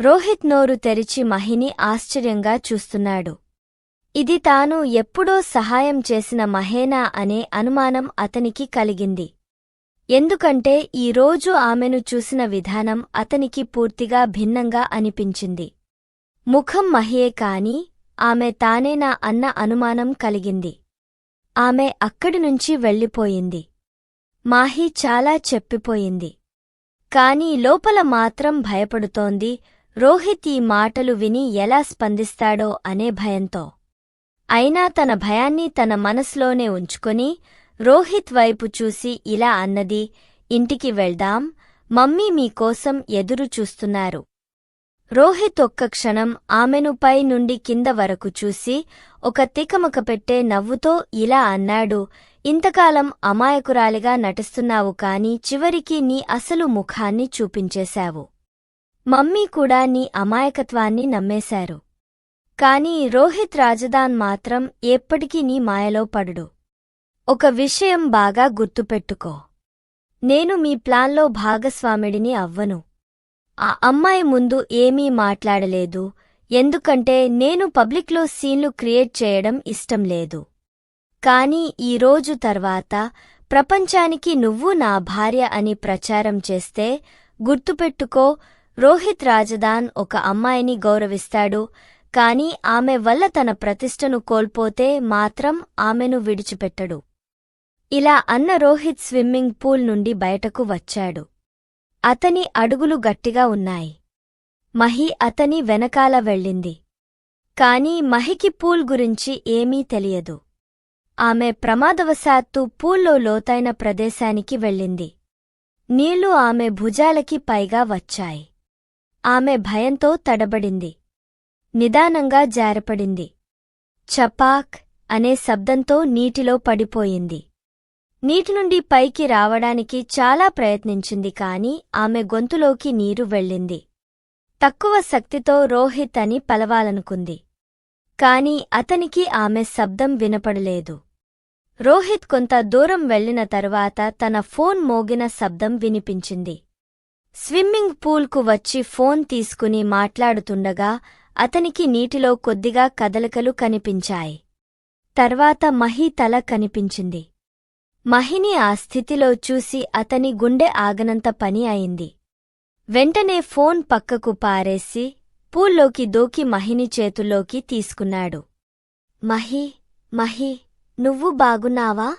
రోహిత్ నోరు తెరిచి మహిని ఆశ్చర్యంగా చూస్తున్నాడు. ఇది తాను ఎప్పుడో సహాయం చేసిన మహేనా అనే అనుమానం అతనికి కలిగింది. ఎందుకంటే ఈ రోజు ఆమెను చూసిన విధానం అతనికి పూర్తిగా భిన్నంగా అనిపించింది. ముఖం మహియే కాని ఆమె తానేనా అన్న అనుమానం కలిగింది. ఆమె అక్కడి నుంచి వెళ్ళిపోయింది. మాహి చాలా చెప్పిపోయింది. కాని లోపల మాత్రం భయపడుతోంది రోహిత్ ఈ మాటలు విని ఎలా స్పందిస్తాడో అనే భయంతో. అయినా తన భయాన్ని తన మనసులోనే ఉంచుకొని రోహిత్ వైపు చూసి ఇలా అన్నది ఇంటికి వెళ్దాం మమ్మీ మీకోసం ఎదురు చూస్తున్నారు. రోహిత్ ఒక్క క్షణం ఆమెను పై నుండి కింద వరకు చూసి ఒక తికమక పెట్టే నవ్వుతో ఇలా అన్నాడు ఇంతకాలం అమాయకురాలిగా నటిస్తున్నావు కాని చివరికి నీ అసలు ముఖాన్ని చూపించేశావు. మమ్మీ కూడా నీ అమాయకత్వాన్ని నమ్మేశారు. కాని రోహిత్ రాజదాన్ మాత్రం ఎప్పటికీ నీ మాయలో పడుడు. ఒక విషయం బాగా గుర్తుపెట్టుకో. నేను మీ ప్లాన్లో భాగస్వామిడిని అవ్వను. ఆ అమ్మాయి ముందు ఏమీ మాట్లాడలేదు ఎందుకంటే నేను పబ్లిక్లో సీన్లు క్రియేట్ చేయడం ఇష్టం లేదు. కాని ఈ రోజు తర్వాత ప్రపంచానికి నువ్వు నా భార్య అని ప్రచారం చేస్తే గుర్తుపెట్టుకో రోహిత్ రాజదాన్ ఒక అమ్మాయిని గౌరవిస్తాడు కాని ఆమె వల్ల తన ప్రతిష్టను కోల్పోతే మాత్రం ఆమెను విడిచిపెట్టడు. ఇలా అన్న రోహిత్ స్విమ్మింగ్ పూల్ నుండి బయటకు వచ్చాడు. అతని అడుగులు గట్టిగా ఉన్నాయి. మహి అతని వెనకాల వెళ్ళింది. కాని మహికి పూల్ గురించి ఏమీ తెలియదు. ఆమె ప్రమాదవశాత్తు పూల్లో లోతైన ప్రదేశానికి వెళ్ళింది. నీళ్ళు ఆమె భుజాలకి పైగా వచ్చాయి. ఆమె భయంతో తడబడింది. నిదానంగా జారపడింది. చపాక్ అనే శబ్దంతో నీటిలో పడిపోయింది. నీటి నుండి పైకి రావడానికి చాలా ప్రయత్నించింది కాని ఆమె గొంతులోకి నీరు వెళ్ళింది. తక్కువ శక్తితో రోహిత్ అని పలవాలనుకుంది. కాని అతనికి ఆమె శబ్దం వినపడలేదు. రోహిత్ కొంత దూరం వెళ్ళిన తరువాత తన ఫోన్ మోగిన శబ్దం వినిపించింది. స్విమ్మింగ్ పూల్కు వచ్చి ఫోన్ తీసుకుని మాట్లాడుతుండగా అతనికి నీటిలో కొద్దిగా కదలికలు కనిపించాయి. తర్వాత మహి తల కనిపించింది. మహిని ఆ స్థితిలో చూసి అతని గుండె ఆగనంత పని అయింది. వెంటనే ఫోన్ పక్కకు పారేసి పూల్లోకి దూకి మహిని చేతుల్లోకి తీసుకున్నాడు. మహి మహి నువ్వు బాగున్నావా?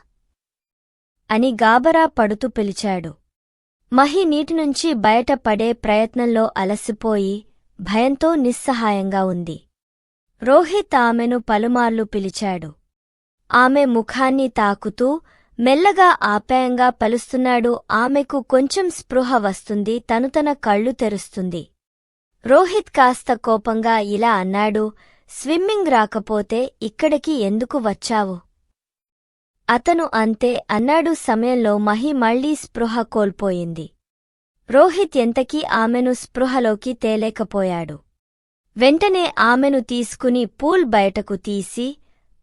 అని గాబరా పడుతూ పిలిచాడు. మహి నీటినుంచి బయటపడే ప్రయత్నంలో అలసిపోయి భయంతో నిస్సహాయంగా ఉంది. రోహిత్ ఆమెను పలుమార్లు పిలిచాడు. ఆమె ముఖాన్ని తాకుతూ మెల్లగా ఆప్యాయంగా పలుస్తున్నాడు. ఆమెకు కొంచెం స్పృహ వస్తుంది. తను తన కళ్ళు తెరుస్తుంది. రోహిత్ కాస్త కోపంగా ఇలా అన్నాడు. స్విమ్మింగ్ రాకపోతే ఇక్కడికి ఎందుకు వచ్చావు? అతను అంతే అన్నాడు సమయంలో మహి మళ్ళీ స్పృహ కోల్పోయింది. రోహిత్ ఎంతకీ ఆమెను స్పృహలోకి తేలేకపోయాడు. వెంటనే ఆమెను తీసుకుని పూల్ బయటకు తీసి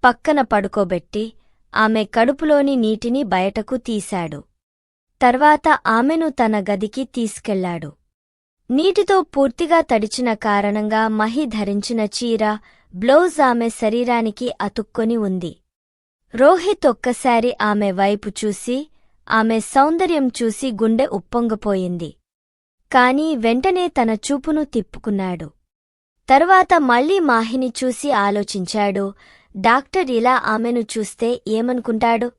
పక్కన పడుకోబెట్టి ఆమె కడుపులోని నీటిని బయటకు తీశాడు. తర్వాత ఆమెను తన గదికి తీసుకెళ్ళాడు. నీటితో పూర్తిగా తడిచిన కారణంగా మహి ధరించిన చీర బ్లౌజ్ ఆమె శరీరానికి అతుక్కొని ఉంది. రోహిత్ ఒక్కసారి ఆమె వైపు చూసి ఆమె సౌందర్యం చూసి గుండె ఉప్పొంగపోయింది. కాని వెంటనే తన చూపును తిప్పుకున్నాడు. తరువాత మళ్ళీ మాహిని చూసి ఆలోచించాడు. డాక్టర్ ఇలా ఆమెను చూస్తే ఏమనుకుంటాడు?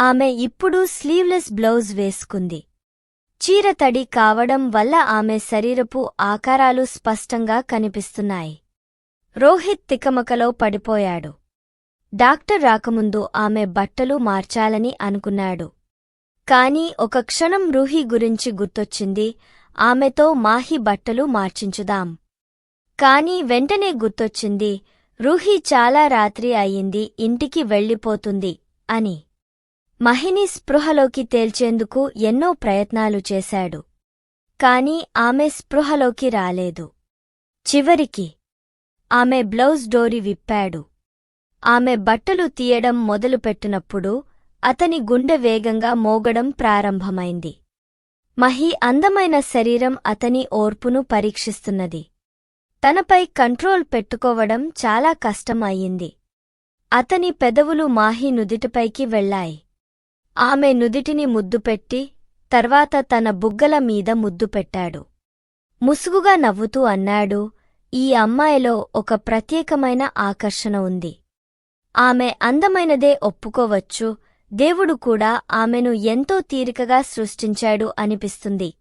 ఆమె ఇప్పుడు స్లీవ్లెస్ బ్లౌజ్ వేసుకుంది. చీర తడి కావడం వల్ల ఆమె శరీరపు ఆకారాలు స్పష్టంగా కనిపిస్తున్నాయి. రోహిత్ తికమకలో పడిపోయాడు. డాక్టర్ రాకముందు ఆమె బట్టలు మార్చాలని అనుకున్నాడు. కాని ఒక క్షణం రూహి గురించి గుర్తొచ్చింది ఆమెతో మాహి బట్టలు మార్చించుదాం. కాని వెంటనే గుర్తొచ్చింది రూహి చాలా రాత్రి అయింది ఇంటికి వెళ్ళిపోతుంది అని. మహిని స్పృహలోకి తేల్చేందుకు ఎన్నో ప్రయత్నాలు చేశాడు. కాని ఆమె స్పృహలోకి రాలేదు. చివరికి ఆమె బ్లౌజ్ డోరి విప్పాడు. ఆమె బట్టలు తీయడం మొదలుపెట్టినప్పుడు అతని గుండె వేగంగా మోగడం ప్రారంభమైంది. మహి అందమైన శరీరం అతని ఓర్పును పరీక్షిస్తున్నది. తనపై కంట్రోల్ పెట్టుకోవడం చాలా కష్టం అయ్యింది అతని పెదవులు మాహి నుదిటిపైకి వెళ్ళాయి. ఆమె నుదిటిని ముద్దుపెట్టి తర్వాత తన బుగ్గల మీద ముద్దు పెట్టాడు ముసుగుగా నవ్వుతూ అన్నాడు ఈ అమ్మాయిలో ఒక ప్రత్యేకమైన ఆకర్షణ ఉంది. ఆమె అందమైనదే ఒప్పుకోవచ్చు. దేవుడు కూడా ఆమెను ఎంతో తీరికగా సృష్టించాడు అనిపిస్తుంది.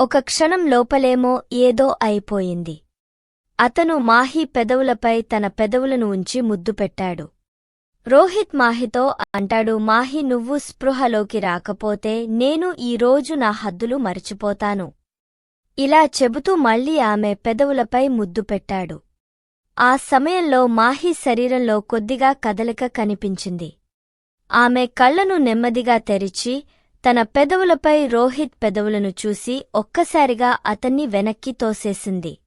ఒక క్షణం లోపలేమో ఏదో అయిపోయింది. అతను మాహి పెదవులపై తన పెదవులను ఉంచి ముద్దు పెట్టాడు. రోహిత్ మాహితో అంటాడు మాహి నువ్వు స్పృహలోకి రాకపోతే నేను ఈరోజు నా హద్దులు మరిచిపోతాను. ఇలా చెబుతూ మళ్ళీ ఆమె పెదవులపై ముద్దు పెట్టాడు. ఆ సమయంలో మాహి శరీరంలో కొద్దిగా కదలిక కనిపించింది. ఆమె కళ్ళను నెమ్మదిగా తెరిచి తన పెదవులపై రోహిత్ పెదవులను చూసి ఒక్కసారిగా అతన్ని వెనక్కి తోసేసింది.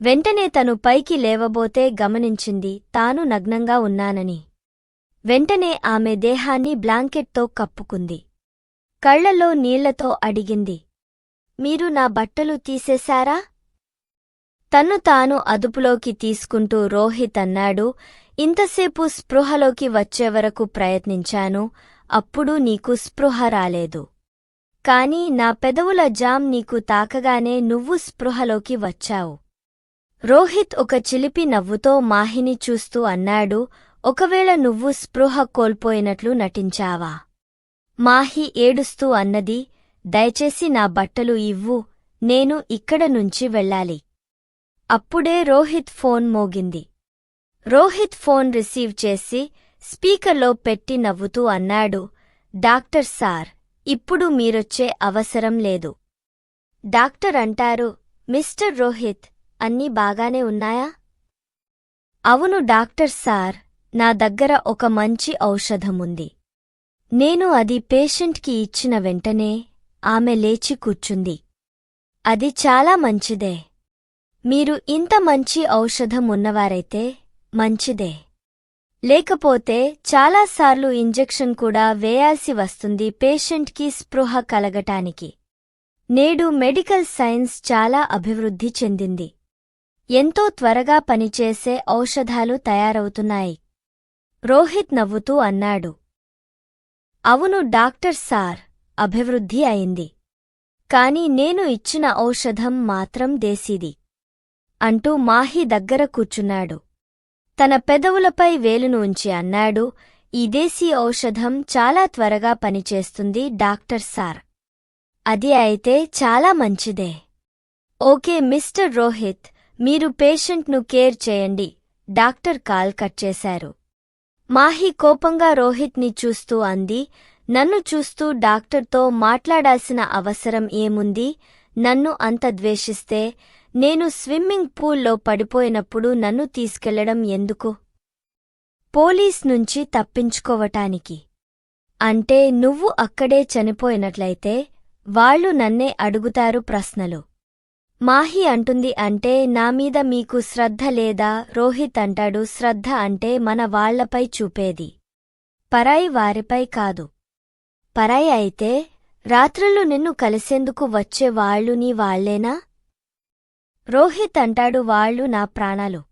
వెంటనే తను పైకి లేవబోతే గమనించింది తాను నగ్నంగా ఉన్నానని. వెంటనే ఆమె దేహాన్ని బ్లాంకెట్తో కప్పుకుంది. కళ్ళలో నీళ్ళతో అడిగింది మీరు నా బట్టలు తీసేశారా? తన్ను తాను అదుపులోకి తీసుకుంటూ రోహిత్ అన్నాడు ఇంతసేపు స్పృహలోకి వచ్చేవరకు ప్రయత్నించాను అప్పుడు నీకు స్పృహ రాలేదు. కాని నా పెదవుల జామ్ నీకు తాకగానే నువ్వు స్పృహలోకి వచ్చావు రోహిత్ ఒక చిలిపి నవ్వుతో మాహిని చూస్తూ అన్నాడు ఒకవేళ నువ్వు స్పృహ కోల్పోయినట్లు నటించావా మాహి ఏడుస్తూ అన్నది దయచేసి నా బట్టలు ఇవ్వు నేను ఇక్కడ నుంచి వెళ్ళాలి. అప్పుడే రోహిత్ ఫోన్ మోగింది. రోహిత్ ఫోన్ రిసీవ్ చేసి స్పీకర్లో పెట్టి నవ్వుతూ అన్నాడు డాక్టర్ సార్ ఇప్పుడు మీరొచ్చే అవసరం లేదు. డాక్టర్ అంటారు మిస్టర్ రోహిత్ అన్నీ బాగానే ఉన్నాయా? అవును డాక్టర్ సార్ నా దగ్గర ఒక మంచి ఔషధముంది. నేను అది పేషెంట్కి ఇచ్చిన వెంటనే ఆమె లేచి కూర్చుంది. అది చాలా మంచిదే. మీరు ఇంత మంచి ఔషధం ఉన్నవారైతే మంచిదే. లేకపోతే చాలాసార్లు ఇంజెక్షన్ కూడా వేయాల్సి వస్తుంది పేషెంట్కి స్పృహ కలగటానికి. నేడు మెడికల్ సైన్స్ చాలా అభివృద్ధి చెందింది. ఎంతో త్వరగా పనిచేసే ఔషధాలు తయారవుతున్నాయి. రోహిత్ నవ్వుతూ అన్నాడు. అవును డాక్టర్ సార్ అభివృద్ధి అయింది. కాని నేను ఇచ్చిన ఔషధం మాత్రం దేశీది. అంటూ మాహి దగ్గర కూర్చున్నాడు. తన పెదవులపై వేలును ఉంచి అన్నాడు ఈ దేశీ ఔషధం చాలా త్వరగా పనిచేస్తుంది డాక్టర్ సార్. అది అయితే చాలా మంచిదే. ఓకే మిస్టర్ రోహిత్ మీరు పేషెంట్ను కేర్ చేయండి డాక్టర్ కాల్ కట్ చేశారు. మాహి కోపంగా రోహిత్ని చూస్తూ అంది నన్ను చూస్తూ డాక్టర్తో మాట్లాడాల్సిన అవసరం ఏముంది? నన్ను అంత ద్వేషిస్తే నేను స్విమ్మింగ్ పూల్లో పడిపోయినప్పుడు నన్ను తీసుకెళ్ళడం ఎందుకు? పోలీస్ నుంచి తప్పించుకోవటానికి. అంటే నువ్వు అక్కడే చనిపోయినట్లయితే వాళ్ళు నన్నే అడుగుతారు ప్రశ్నలు. మాహి అంటుంది అంటే నామీద మీకు శ్రద్ధ లేదా? రోహిత్ అంటాడు శ్రద్ధ అంటే మన వాళ్ళపై చూపేది. పరాయి వారిపై కాదు. పరాయి అయితే రాత్రులు నిన్ను కలిసేందుకు వచ్చే వాళ్ళు నీ వాళ్ళేనా రోహిత్ అంటాడు వాళ్ళు నా ప్రాణాలు.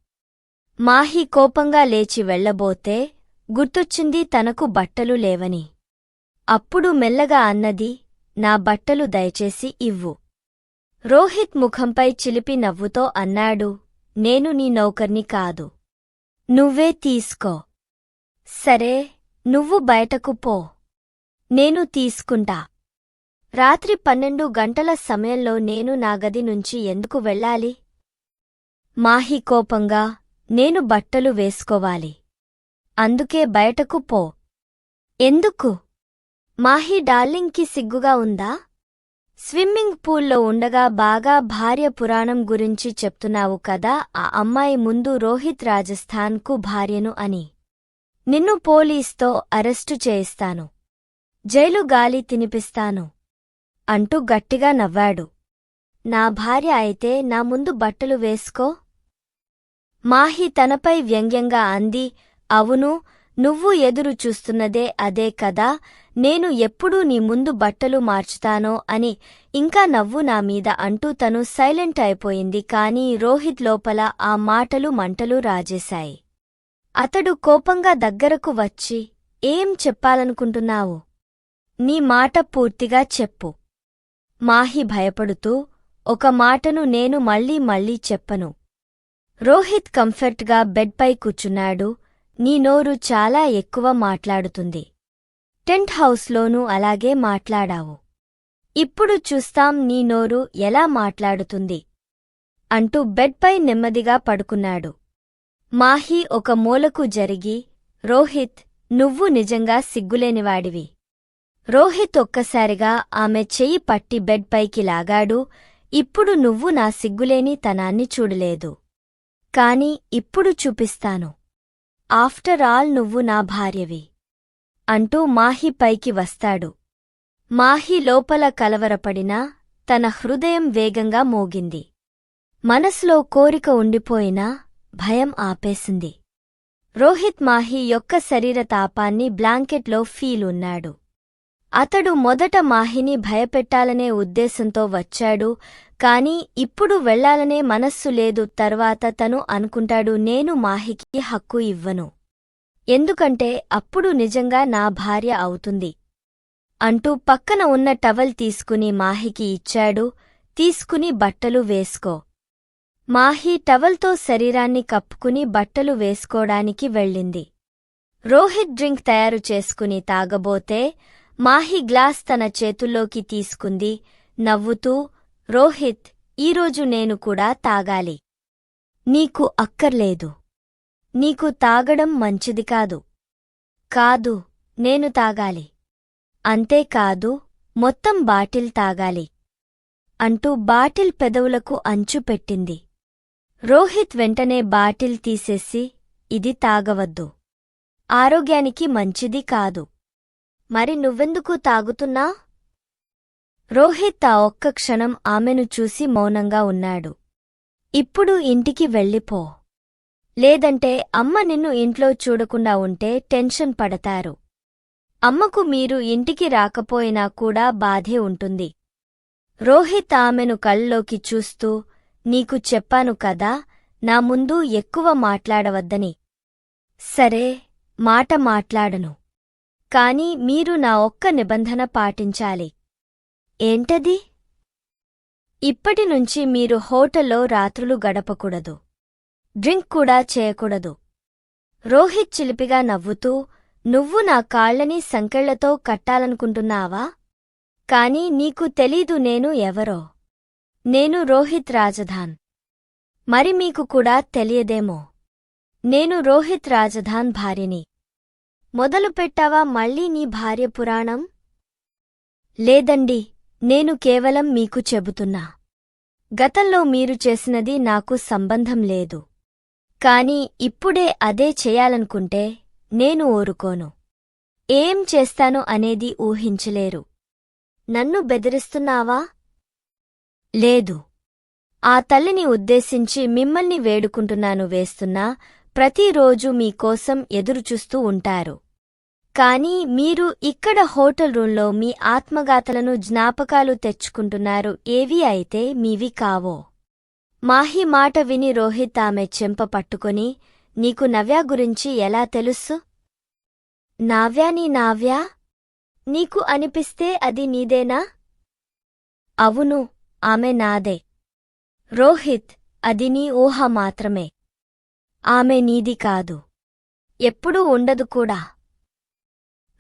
మాహి కోపంగా లేచి వెళ్ళబోతే గుర్తొచ్చింది తనకు బట్టలు లేవని. అప్పుడు మెల్లగా అన్నది నా బట్టలు దయచేసి ఇవ్వు. రోహిత్ ముఖంపై చిలిపి నవ్వుతో అన్నాడు నేను నీ నౌకర్ని కాదు. నువ్వే తీసుకో. సరే నువ్వు బయటకు పో. నేను తీసుకుంటా. రాత్రి పన్నెండు గంటల సమయంలో నేను నా గది నుంచి ఎందుకు వెళ్ళాలి? మాహి కోపంగా నేను బట్టలు వేసుకోవాలి. అందుకే బయటకు పో. ఎందుకు? మాహి డార్లింగ్కి సిగ్గుగా ఉందా? స్విమ్మింగ్ పూల్లో ఉండగా బాగా భార్య పురాణం గురించి చెప్తున్నావు కదా ఆ అమ్మాయి ముందు రోహిత్ రాజస్థాన్కు భార్యను అని. నిన్ను పోలీస్తో అరెస్టు చేయిస్తాను. జైలు గాలి తినిపిస్తాను. అంటూ గట్టిగా నవ్వాడు. నా భార్య అయితే నా ముందు బట్టలు వేసుకో. మాహి తనపై వ్యంగ్యంగా అంది అవును నువ్వు ఎదురు చూస్తున్నదే అదే కదా నేను ఎప్పుడూ నీ ముందు బట్టలు మార్చుతానో అని ఇంకా నవ్వు నా మీద అంటూ తను సైలెంట్ అయిపోయింది కాని రోహిత్ లోపల ఆ మాటలు మంటలు రాజేశాయి. అతడు కోపంగా దగ్గరకు వచ్చి ఏం చెప్పాలనుకుంటున్నావు? నీ మాట పూర్తిగా చెప్పు. మాహి భయపడుతూ ఒక మాటను నేను మళ్ళీ మళ్ళీ చెప్పను. రోహిత్ కంఫర్ట్గా బెడ్పై కూర్చున్నాడు నీ నోరు చాలా ఎక్కువ మాట్లాడుతుంది. టెంట్ హౌస్లోనూ అలాగే మాట్లాడావు. ఇప్పుడు చూస్తాం నీ నోరు ఎలా మాట్లాడుతుంది అంటూ బెడ్పై నెమ్మదిగా పడుకున్నాడు. మాహి ఒక మూలకు జరిగి రోహిత్ నువ్వు నిజంగా సిగ్గులేనివాడివి. రోహిత్ ఒక్కసారిగా ఆమె చెయ్యి పట్టి బెడ్ పైకి లాగాడు. ఇప్పుడు నువ్వు నా సిగ్గులేని తనాన్ని చూడలేదు. కాని ఇప్పుడు చూపిస్తాను. ఆఫ్టర్ ఆల్ నువ్వు నా భార్యవి. అంటూ మాహి పైకి వస్తాడు. మాహి లోపల కలవరపడినా తన హృదయం వేగంగా మోగింది. మనసులో కోరిక ఉండిపోయినా భయం ఆపేసింది. రోహిత్ మాహి యొక్క శరీర తాపాన్ని బ్లాంకెట్లో ఫీల్ ఉన్నాడు. అతడు మొదట మాహిని భయపెట్టాలనే ఉద్దేశంతో వచ్చాడు. కాని ఇప్పుడు వెళ్ళాలనే మనస్సు లేదు. తర్వాత తను అనుకుంటాడు నేను మాహికి హక్కు ఇవ్వను. ఎందుకంటే అప్పుడు నిజంగా నా భార్య అవుతుంది అంటూ పక్కన ఉన్న టవల్ తీసుకుని మాహికి ఇచ్చాడు. తీసుకుని బట్టలు వేసుకో మాహి టవల్తో శరీరాన్ని కప్పుకుని బట్టలు వేసుకోడానికి వెళ్ళింది. రోహిత్ డ్రింక్ తయారు చేసుకుని తాగబోతే మాహి గ్లాస్ తన చేతుల్లోకి తీసుకుంది నవ్వుతూ రోహిత్ ఈరోజు నేను కూడా తాగాలి. నీకు అక్కర్లేదు. నీకు తాగడం మంచిది కాదు. కాదు నేను తాగాలి. అంతేకాదు మొత్తం బాటిల్ తాగాలి. అంటూ బాటిల్ పెదవులకు అంచు పెట్టింది. రోహిత్ వెంటనే బాటిల్ తీసేసి ఇది తాగవద్దు. ఆరోగ్యానికి మంచిది కాదు. మరి నువ్వెందుకు తాగుతున్నా? రోహిత్ ఆ ఒక్క క్షణం ఆమెను చూసి మౌనంగా ఉన్నాడు. ఇప్పుడు ఇంటికి వెళ్ళిపో. లేదంటే అమ్మ నిన్ను ఇంట్లో చూడకుండా ఉంటే టెన్షన్ పడతారు. అమ్మకు మీరు ఇంటికి రాకపోయినా కూడా బాధే ఉంటుంది. రోహిత్ ఆమెను కళ్ళలోకి చూస్తూ నీకు చెప్పాను కదా నా ముందు ఎక్కువ మాట్లాడవద్దని. సరే మాట మాట్లాడను. కాని మీరు నా ఒక్క నిబంధన పాటించాలి. ఏంటది? ఇప్పటినుంచి మీరు హోటల్లో రాత్రులు గడపకూడదు. డ్రింక్ కూడా చేయకూడదు. రోహిత్ చిలిపిగా నవ్వుతూ నువ్వు నా కాళ్ళని సంకెళ్ళతో కట్టాలనుకుంటున్నావా? కాని నీకు తెలీదు నేను ఎవరో. నేను రోహిత్ రాజధాన్. మరి మీకు కూడా తెలియదేమో. నేను రోహిత్ రాజధాన్ భార్యని. మొదలు పెట్టావా మళ్ళీ నీ భార్య పురాణం? లేదండి నేను కేవలం మీకు చెబుతున్నా. గతంలో మీరు చేసినది నాకు సంబంధం లేదు. కాని ఇప్పుడే అదే చేయాలనుకుంటే నేను ఊరుకోను. ఏం చేస్తాను అనేది ఊహించలేరు. నన్ను బెదిరిస్తున్నావా? లేదు. ఆ తల్లిని ఉద్దేశించి మిమ్మల్ని వేడుకుంటున్నాను వేస్తున్నా ప్రతిరోజు మీకోసం ఎదురుచూస్తూ ఉంటారు. కానీ మీరు ఇక్కడ హోటల్ రూంలో మీ ఆత్మగాతలను జ్ఞాపకాలు తెచ్చుకుంటున్నారు. ఏవి అయితే మీవి కావో. మాహి మాట విని రోహిత్ ఆమె చెంప పట్టుకొని నీకు నవ్య గురించి ఎలా తెలుసు? నావ్యా నీ నావ్యా? నీకు అనిపిస్తే అది నీదేనా? అవును ఆమె నాదే. రోహిత్ అది నీ ఊహ మాత్రమే. ఆమె నీది కాదు. ఎప్పుడూ ఉండదు కూడా.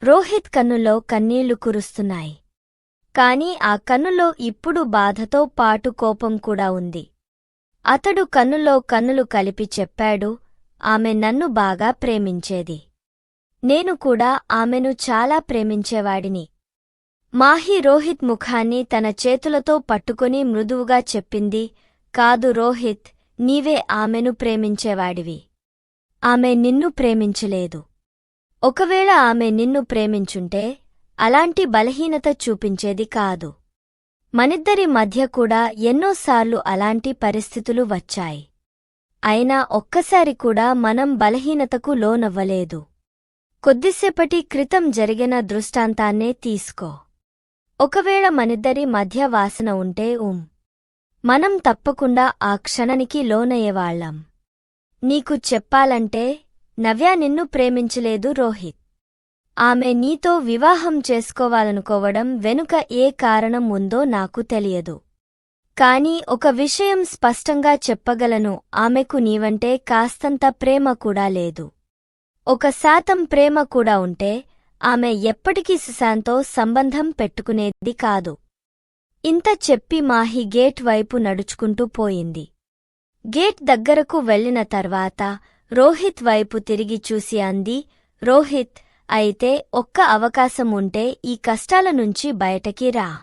రోహిత్ కన్నులో కన్నీళ్ళు కురుస్తున్నాయి. కాని ఆ కన్నులో ఇప్పుడు బాధతో పాటు కోపం కూడా ఉంది. అతడు కన్నులో కన్నులు కలిపి చెప్పాడు ఆమె నన్ను బాగా ప్రేమించేది. నేను కూడా ఆమెను చాలా ప్రేమించేవాడిని మాహి రోహిత్ ముఖాన్ని తన చేతులతో పట్టుకుని మృదువుగా చెప్పింది కాదు రోహిత్ నీవే ఆమెను ప్రేమించేవాడివి. ఆమె నిన్ను ప్రేమించలేదు. ఒకవేళ ఆమె నిన్ను ప్రేమించుంటే అలాంటి బలహీనత చూపించేది కాదు. మనిద్దరి మధ్య కూడా ఎన్నోసార్లు అలాంటి పరిస్థితులు వచ్చాయి. అయినా ఒక్కసారి కూడా మనం బలహీనతకు లోనవ్వలేదు. కొద్దిసేపటి క్రితం జరిగిన దృష్టాంతాన్నే తీసుకో. ఒకవేళ మనిద్దరి మధ్య వాసన ఉంటే ఉం మనం తప్పకుండా ఆ క్షణనికి లోనయ్యేవాళ్ళం నీకు చెప్పాలంటే నవ్య నిన్ను ప్రేమించలేదు రోహిత్. ఆమె నీతో వివాహం చేసుకోవాలనుకోవడం వెనుక ఏ కారణం ఉందో నాకు తెలియదు. కాని ఒక విషయం స్పష్టంగా చెప్పగలను ఆమెకు నీవంటే కాస్తంత ప్రేమ కూడా లేదు. ఒక శాతం ప్రేమ కూడా ఉంటే ఆమె ఎప్పటికీ సుశాంతో సంబంధం పెట్టుకునేది కాదు. ఇంత చెప్పి మాహి గేట్ వైపు నడుచుకుంటూ పోయింది. గేట్ దగ్గరకు వెళ్ళిన తర్వాత రోహిత్ వైపు తిరిగి చూసి అంది రోహిత్ అయితే ఒక్క అవకాశం ఉంటే ఈ కష్టాల నుంచి బయటకి రా.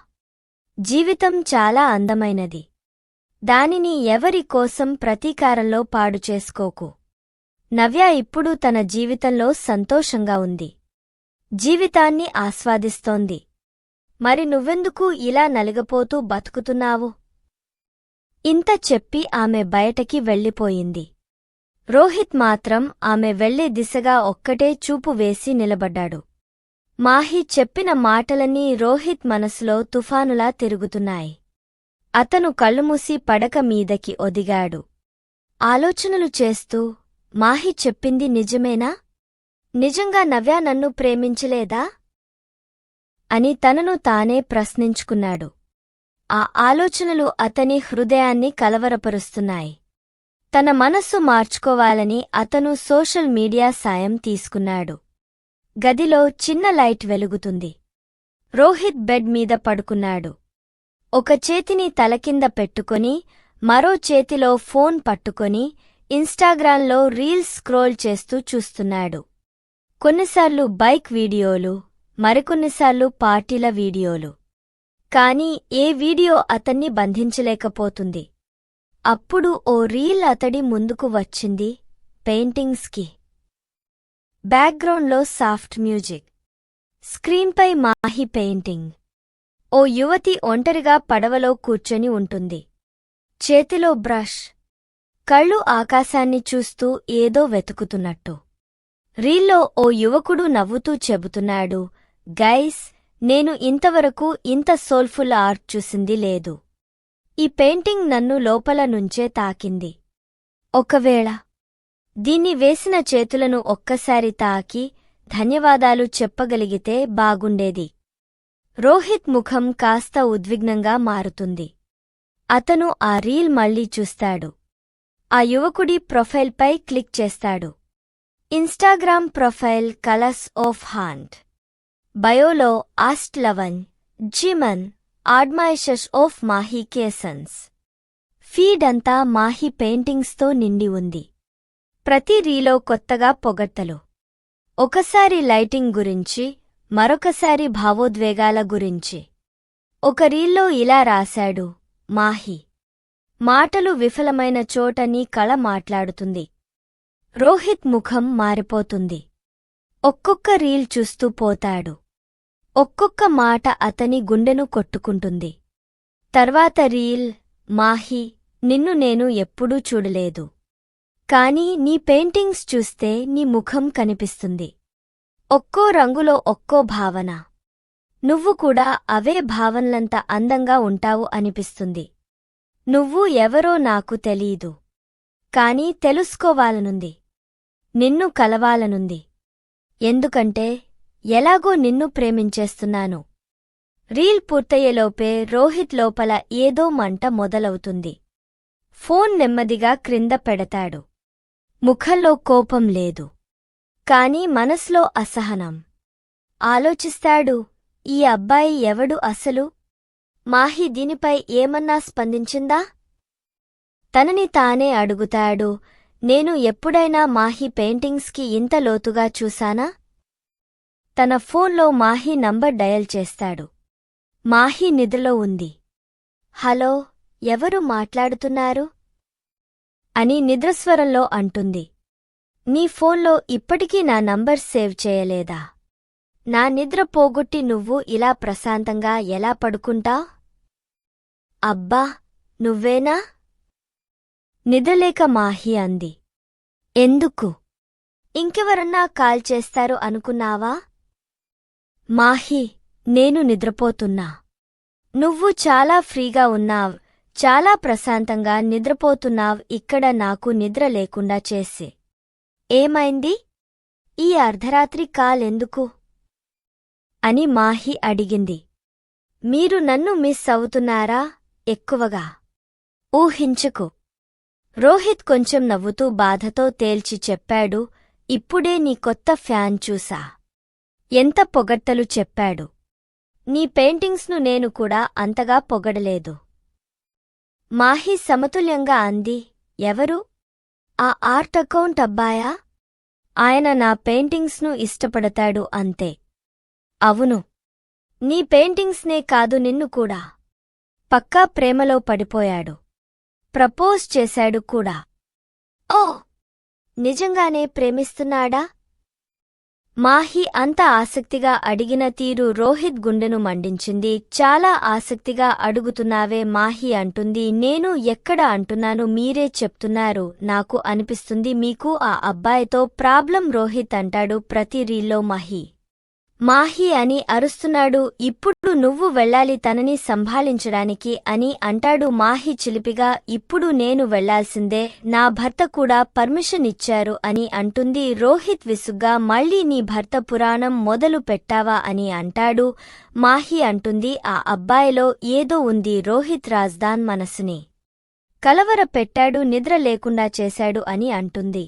జీవితం చాలా అందమైనది. దానిని ఎవరి కోసం ప్రతీకారంలో పాడు చేసుకోకు. నవ్య ఇప్పుడు తన జీవితంలో సంతోషంగా ఉంది. జీవితాన్ని ఆస్వాదిస్తోంది. మరి నువ్వెందుకు ఇలా నలిగపోతూ బతుకుతున్నావు? ఇంత చెప్పి ఆమె బయటకి వెళ్ళిపోయింది. రోహిత్ మాత్రం ఆమె వెళ్ళే దిశగా ఒక్కటే చూపు వేసి నిలబడ్డాడు. మాహి చెప్పిన మాటలన్నీ రోహిత్ మనసులో తుఫానులా తిరుగుతున్నాయి. అతను కళ్ళుమూసి పడక మీదకి ఒదిగాడు. ఆలోచనలు చేస్తూ మాహి చెప్పింది నిజమేనా? నిజంగా నవ్యా నన్ను ప్రేమించలేదా? అని తనను తానే ప్రశ్నించుకున్నాడు. ఆ ఆలోచనలు అతని హృదయాన్ని కలవరపరుస్తున్నాయి. తన మనస్సు మార్చుకోవాలని అతను సోషల్ మీడియా సాయం తీసుకున్నాడు. గదిలో చిన్న లైట్ వెలుగుతుంది. రోహిత్ బెడ్ మీద పడుకున్నాడు. ఒక చేతిని తలకింద పెట్టుకొని మరో చేతిలో ఫోన్ పట్టుకొని ఇన్స్టాగ్రాంలో రీల్స్ స్క్రోల్ చేస్తూ చూస్తున్నాడు. కొన్నిసార్లు బైక్ వీడియోలు మరికొన్నిసార్లు పార్టీల వీడియోలు. కాని ఏ వీడియో అతన్ని బంధించలేకపోతుంది. అప్పుడు ఓ రీల్ అతడి ముందుకు వచ్చింది పెయింటింగ్స్కి. బ్యాక్గ్రౌండ్లో సాఫ్ట్ మ్యూజిక్. స్క్రీన్పై మాహి పెయింటింగ్. ఓ యువతి ఒంటరిగా పడవలో కూర్చొని ఉంటుంది. చేతిలో బ్రష్. కళ్ళు ఆకాశాన్ని చూస్తూ ఏదో వెతుకుతున్నట్టు. రీల్లో ఓ యువకుడు నవ్వుతూ చెబుతున్నాడు గైస్ నేను ఇంతవరకు ఇంత సోల్ఫుల్ ఆర్ట్ చూసింది లేదు. ఈ పెయింటింగ్ నన్ను లోపల నుంచే తాకింది. ఒకవేళ దీన్ని వేసిన చేతులను ఒక్కసారి తాకి ధన్యవాదాలు చెప్పగలిగితే బాగుండేది. రోహిత్ ముఖం కాస్త ఉద్విగ్నంగా మారుతుంది. అతను ఆ రీల్ మళ్ళీ చూస్తాడు. ఆ యువకుడి ప్రొఫైల్పై క్లిక్ చేస్తాడు. Instagram profile colours of hand బయోలో ఆస్ట్ లవన్ జిమన్ ఆడ్మైషస్ ఆఫ్ మాహీ కేసన్స్ ఫీడ్ అంతా మాహీ పెయింటింగ్స్తో నిండి ఉంది. ప్రతి రీలో కొత్తగా పొగట్టలు ఒకసారి లైటింగ్ గురించి మరొకసారి భావోద్వేగాల గురించి. ఒక రీల్లో ఇలా రాశాడు మాహి మాటలు విఫలమైన చోట నీ కళ మాట్లాడుతుంది. రోహిత్ ముఖం మారిపోతుంది. ఒక్కొక్క రీల్ చూస్తూ పోతాడు. ఒక్కొక్క మాట అతని గుండెను కొట్టుకుంటుంది. తర్వాత రీల్ మాహి నిన్ను నేను ఎప్పుడూ చూడలేదు. కాని నీ పెయింటింగ్స్ చూస్తే నీ ముఖం కనిపిస్తుంది. ఒక్కో రంగులో ఒక్కో భావన. నువ్వు కూడా అవే భావనలంత అందంగా ఉంటావు అనిపిస్తుంది. నువ్వు ఎవరో నాకు తెలీదు. కాని తెలుసుకోవాలనుంది. నిన్ను కలవాలనుంది. ఎందుకంటే ఎలాగో నిన్ను ప్రేమించేస్తున్నాను. రీల్ పూర్తయ్యేలోపే రోహిత్ లోపల ఏదో మంట మొదలవుతుంది. ఫోన్ నెమ్మదిగా క్రింద పెడతాడు. ముఖంలో కోపం లేదు. కాని మనస్లో అసహనం. ఆలోచిస్తాడు ఈ అబ్బాయి ఎవడు అసలు? మాహి దీనిపై ఏమన్నా స్పందించిందా? తనని తానే అడుగుతాడు నేను ఎప్పుడైనా మాహి పెయింటింగ్స్కి ఇంత లోతుగా చూశానా? తన ఫోన్లో మాహి నంబర్ డయల్ చేస్తాడు. మాహి నిద్రలో ఉంది. హలో ఎవరు మాట్లాడుతున్నారు? అని నిద్రస్వరంలో అంటుంది. నీ ఫోన్లో ఇప్పటికీ నా నంబర్ సేవ్ చేయలేదా? నా నిద్ర పోగొట్టి నువ్వు ఇలా ప్రశాంతంగా ఎలా పడుకుంటా? అబ్బా నువ్వేనా? నిద్రలేక మాహి అంది. ఎందుకు? ఇంకెవరన్నా కాల్ చేస్తారు అనుకున్నావా? మాహి నేను నిద్రపోతున్నా. నువ్వు చాలా ఫ్రీగా ఉన్నావ్ చాలా ప్రశాంతంగా నిద్రపోతున్నావ్ ఇక్కడ నాకు నిద్ర లేకుండా చేసి. ఏమైంది? ఈ అర్ధరాత్రి కాలెందుకు అని మాహి అడిగింది. మీరు నన్ను మిస్ అవుతున్నారా? ఎక్కువగా. ఊహించుకు. రోహిత్ కొంచెం నవ్వుతూ బాధతో తేల్చి చెప్పాడు ఇప్పుడే నీ కొత్త ఫ్యాన్ చూసా. ఎంత పొగడ్తలు చెప్పాడు. నీ పెయింటింగ్స్ను నేను కూడా అంతగా పొగడలేదు. మాహి సమతుల్యంగా అంది ఎవరు? ఆ ఆర్ట్ అకౌంట్ అబ్బాయా? ఆయన నా పెయింటింగ్స్ను ఇష్టపడతాడు అంతే. అవును. నీ పెయింటింగ్స్నే కాదు నిన్ను కూడా. పక్కా ప్రేమలో పడిపోయాడు. ప్రపోజ్ చేశాడు కూడా. ఓ! నిజంగానే ప్రేమిస్తున్నాడా? మాహి అంత ఆసక్తిగా అడిగిన తీరు రోహిత్ గుండెను మండించింది. చాలా ఆసక్తిగా అడుగుతున్నావే మాహి అంటుంది. నేను ఎక్కడ అంటున్నాను మీరే చెప్తున్నారు. నాకు అనిపిస్తుంది మీకు ఆ అబ్బాయితో ప్రాబ్లం రోహిత్ అంటాడు ప్రతి రీల్లో మహి. మాహి అని అరుస్తున్నాడు ఇప్పుడు నువ్వు వెళ్ళాలి తనని సంభాళించడానికి అని అంటాడు మాహి చిలిపిగా ఇప్పుడు నేను వెళ్ళాల్సిందే నా భర్త కూడా పర్మిషన్ ఇచ్చారు అని అంటుంది రోహిత్ విసుగ్గా మళ్ళీ నీ భర్త పురాణం మొదలు పెట్టావా అని అంటాడు మాహి అంటుంది ఆ అబ్బాయిలో ఏదో ఉంది రోహిత్ రాజ్దాన్ మనసుని. కలవర పెట్టాడు నిద్ర లేకుండా చేశాడు అని అంటుంది.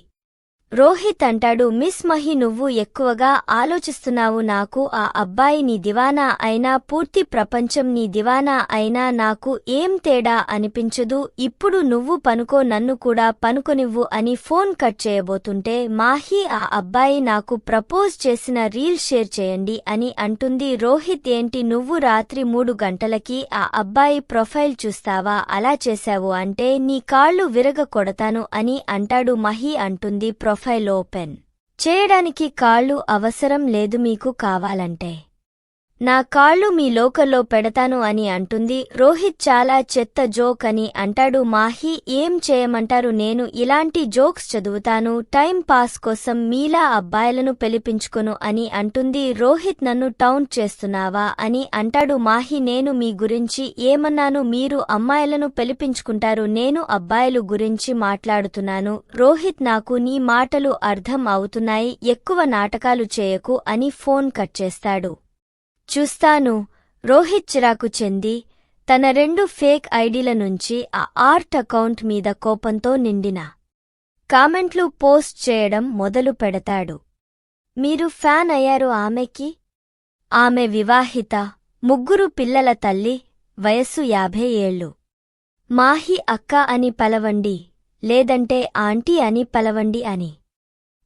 రోహిత్ అంటాడు మిస్ మహి నువ్వు ఎక్కువగా ఆలోచిస్తున్నావు నాకు ఆ అబ్బాయి నీ దివానా అయినా పూర్తి ప్రపంచం నీ దివానా అయినా నాకు ఏం తేడా అనిపించదు. ఇప్పుడు నువ్వు పనుకో నన్ను కూడా పనుకొనివ్వు అని ఫోన్ కట్ చేయబోతుంటే మాహి ఆ అబ్బాయి నాకు ప్రపోజ్ చేసిన రీల్ షేర్ చేయండి అని అంటుంది రోహిత్. ఏంటి నువ్వు రాత్రి మూడు గంటలకి ఆ అబ్బాయి ప్రొఫైల్ చూస్తావా? అలా చేశావు అంటే నీ కాళ్ళు విరగ కొడతాను అని అంటాడు మహి అంటుంది ప్రొఫైల్. ఓపెన్. చేయడానికి కాళ్ళు అవసరం లేదు మీకు కావాలంటే. నా కాళ్ళు మీ లోకల్లో పెడతాను అని అంటుంది. రోహిత్ చాలా చెత్త జోక్ అని అంటాడు. మాహి ఏం చేయమంటారు? నేను ఇలాంటి జోక్స్ చదువుతాను. టైం పాస్ కోసం మీలా అబ్బాయిలను పిలిపించుకును అని అంటుంది. రోహిత్ నన్ను టౌన్ చేస్తున్నావా అని అంటాడు. మాహి నేను మీ గురించి ఏమన్నాను? మీరు అమ్మాయిలను పెలిపించుకుంటారు. నేను అబ్బాయిలు గురించి మాట్లాడుతున్నాను. రోహిత్ నాకు నీ మాటలు అర్థం అవుతున్నాయి. ఎక్కువ నాటకాలు చేయకు అని ఫోన్ కట్ చేస్తాడు. చూస్తాను. రోహిత్ చిరాకు చెంది తన రెండు ఫేక్ ఐడీల నుంచి ఆ ఆర్ట్ అకౌంట్ మీద కోపంతో నిండిన కామెంట్లు పోస్ట్ చేయడం మొదలు పెడతాడు. మీరు ఫ్యాన్ అయ్యారు ఆమెకి? ఆమె వివాహిత ముగ్గురు పిల్లల తల్లి వయస్సు యాభై ఏళ్ళు. మాహి అక్క అని పలవండి లేదంటే ఆంటీ అని పలవండి అని.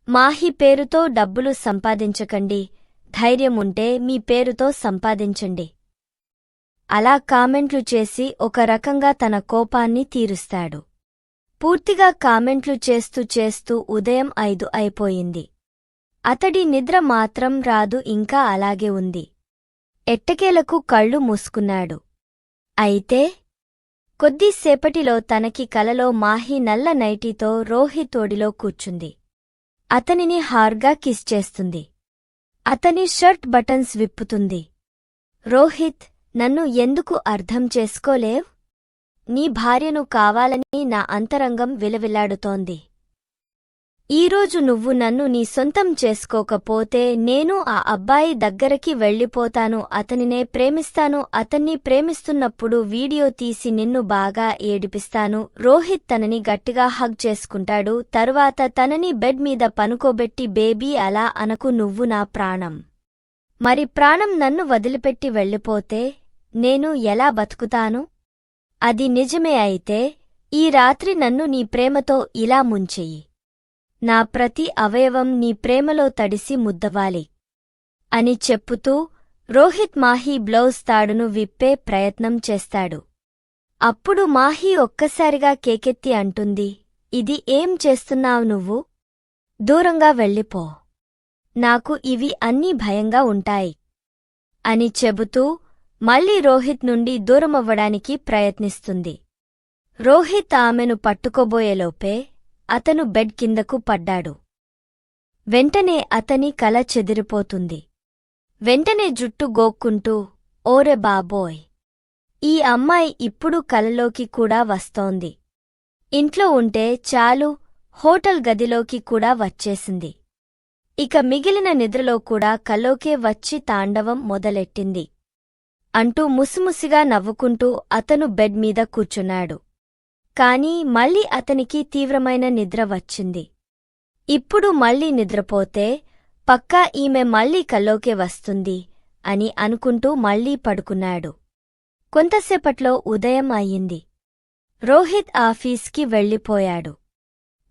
మాహి పేరుతో డబ్బులు సంపాదించకండి ధైర్యముంటే మీ పేరుతో సంపాదించండి. అలా కామెంట్లు చేసి ఒక రకంగా తన కోపాన్ని తీరుస్తాడు. పూర్తిగా కామెంట్లు చేస్తూ చేస్తూ ఉదయం ఐదు అయిపోయింది. అతడి నిద్ర మాత్రం రాదు ఇంకా అలాగే ఉంది. ఎట్టకేలకు కళ్ళు మూసుకున్నాడు. అయితే కొద్దిసేపటిలో తనకి కలలో మాహి నల్ల నైటీతో రోహితోడిలో కూర్చుంది. అతనిని హార్గా కిస్ చేస్తుంది. అతని షర్ట్ బటన్స్ విప్పుతుంది. రోహిత్ నన్ను ఎందుకు అర్థం చేసుకోలేవ్? నీ భార్యను కావాలని నా అంతరంగం విలవిల్లాడుతోంది ఈరోజు నువ్వు నన్ను నీ సొంతం చేసుకోకపోతే నేను ఆ అబ్బాయి దగ్గరకి వెళ్ళిపోతాను అతనినే ప్రేమిస్తాను అతన్ని ప్రేమిస్తున్నప్పుడు వీడియో తీసి నిన్ను బాగా ఏడిపిస్తాను. రోహిత్ తనని గట్టిగా హగ్ చేసుకుంటాడు తరువాత తనని బెడ్ మీద పనుకోబెట్టి బేబీ అలా అనకు నువ్వు నా ప్రాణం. మరి ప్రాణం నన్ను వదిలిపెట్టి వెళ్ళిపోతే నేను ఎలా బతుకుతాను? అది నిజమే అయితే ఈ రాత్రి నన్ను నీ ప్రేమతో ఇలా ముంచెయ్యి. నా ప్రతి అవయవం నీ ప్రేమలో తడిసి ముద్దవాలి. అని చెప్పుతూ రోహిత్ మాహీ బ్లౌజ్ తాడును విప్పే ప్రయత్నం చేస్తాడు. అప్పుడు మాహీ ఒక్కసారిగా కేకెత్తి అంటుంది ఇది ఏం చేస్తున్నావు నువ్వు? దూరంగా వెళ్ళిపో. నాకు ఇవి అన్నీ భయంగా ఉంటాయి అని చెబుతూ మళ్ళీ రోహిత్ నుండి దూరమవ్వడానికి ప్రయత్నిస్తుంది. రోహిత్ ఆమెను పట్టుకోబోయేలోపే అతను బెడ్ కిందకు పడ్డాడు. వెంటనే అతని కల చెదిరిపోతుంది. వెంటనే జుట్టు గోక్కుంటూ ఓరే బాబోయ్! ఈ అమ్మాయి ఇప్పుడు కలలోకి కూడా వస్తోంది. ఇంట్లో ఉంటే చాలు హోటల్ గదిలోకి కూడా వచ్చేసింది. ఇక మిగిలిన నిద్రలో కూడా కల్లోకే వచ్చి తాండవం మొదలెట్టింది. అంటూ ముసిముసిగా నవ్వుకుంటూ అతను బెడ్ మీద కూర్చున్నాడు. కాని మళ్ళీ అతనికి తీవ్రమైన నిద్ర వచ్చింది. ఇప్పుడు మళ్ళీ నిద్రపోతే పక్కా ఈమె మళ్ళీ కల్లోకే వస్తుంది అని అనుకుంటూ మళ్ళీ పడుకున్నాడు. కొంతసేపట్లో ఉదయం అయింది రోహిత్ ఆఫీస్కి వెళ్ళిపోయాడు.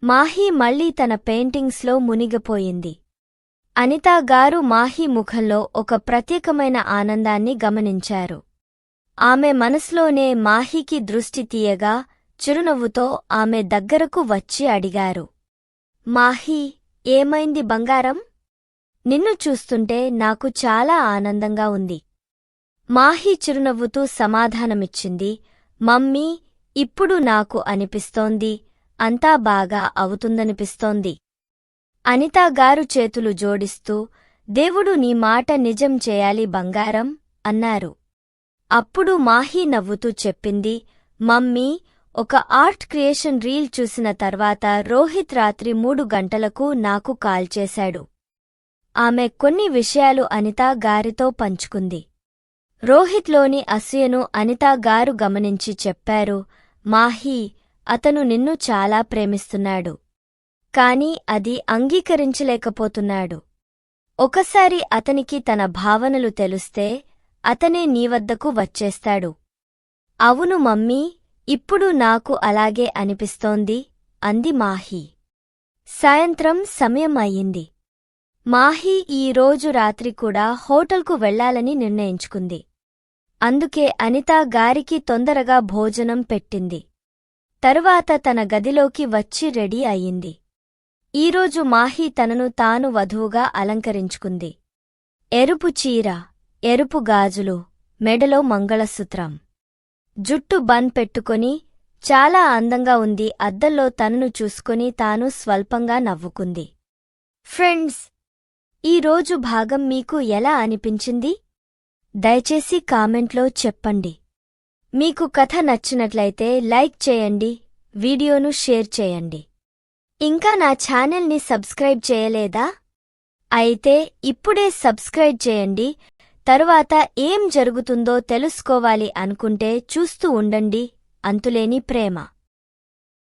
మాహీ మళ్ళీ తన పెయింటింగ్స్లో మునిగిపోయింది. అనితాగారు మాహీ ముఖంలో ఒక ప్రత్యేకమైన ఆనందాన్ని గమనించారు. ఆమె మనసులోనే మాహీకి దృష్టి తీయగా చిరునవ్వుతో ఆమె దగ్గరకు వచ్చి అడిగారు. మాహీ ఏమైంది బంగారం? నిన్ను చూస్తుంటే నాకు చాలా ఆనందంగా ఉంది మాహీ చిరునవ్వుతూ సమాధానమిచ్చింది. మమ్మీ ఇప్పుడు నాకు అనిపిస్తోంది. అంతా బాగా అవుతుందనిపిస్తోంది అనితాగారు చేతులు జోడిస్తూ దేవుడు నీ మాట నిజం చేయాలి బంగారం అన్నారు. అప్పుడు మాహీ నవ్వుతూ చెప్పింది. మమ్మీ ఒక ఆర్ట్ క్రియేషన్ రీల్ చూసిన తర్వాత రోహిత్ రాత్రి మూడు గంటలకు నాకు కాల్ చేశాడు. ఆమె కొన్ని విషయాలు అనితా గారితో పంచుకుంది. రోహిత్లోని అసూయను అనితా గారు గమనించి చెప్పారు మాహీ అతను నిన్ను చాలా ప్రేమిస్తున్నాడు. కాని అది అంగీకరించలేకపోతున్నాడు. ఒకసారి అతనికి తన భావనలు తెలుస్తే అతనే నీవద్దకు వచ్చేస్తాడు. అవును మమ్మీ ఇప్పుడు నాకు అలాగే అనిపిస్తోంది అంది మాహీ. సాయంత్రం సమయం అయ్యింది మాహీ ఈ రోజు రాత్రి కూడా హోటల్కు వెళ్ళాలని నిర్ణయించుకుంది. అందుకే అనితా గారికి తొందరగా భోజనం పెట్టింది. తరువాత తన గదిలోకి వచ్చి రెడీ అయింది ఈరోజు మాహీ తనను తాను వధువుగా అలంకరించుకుంది. ఎరుపు చీర ఎరుపు గాజులు మెడలో మంగళసూత్రం. జుట్టు బన్ పెట్టుకొని చాలా అందంగా ఉంది. అద్దంలో తనను చూసుకొని తాను స్వల్పంగా నవ్వుకుంది. ఫ్రెండ్స్ ఈరోజు భాగం మీకు ఎలా అనిపించింది? దయచేసి కామెంట్లో చెప్పండి. మీకు కథ నచ్చినట్లయితే లైక్ చేయండి వీడియోను షేర్ చేయండి. ఇంకా నా ఛానల్ని సబ్స్క్రైబ్ చేయలేదా? అయితే ఇప్పుడే సబ్స్క్రైబ్ చేయండి. తరువాత ఏం జరుగుతుందో తెలుసుకోవాలి అనుకుంటే చూస్తూ ఉండండి. అంతులేని ప్రేమ.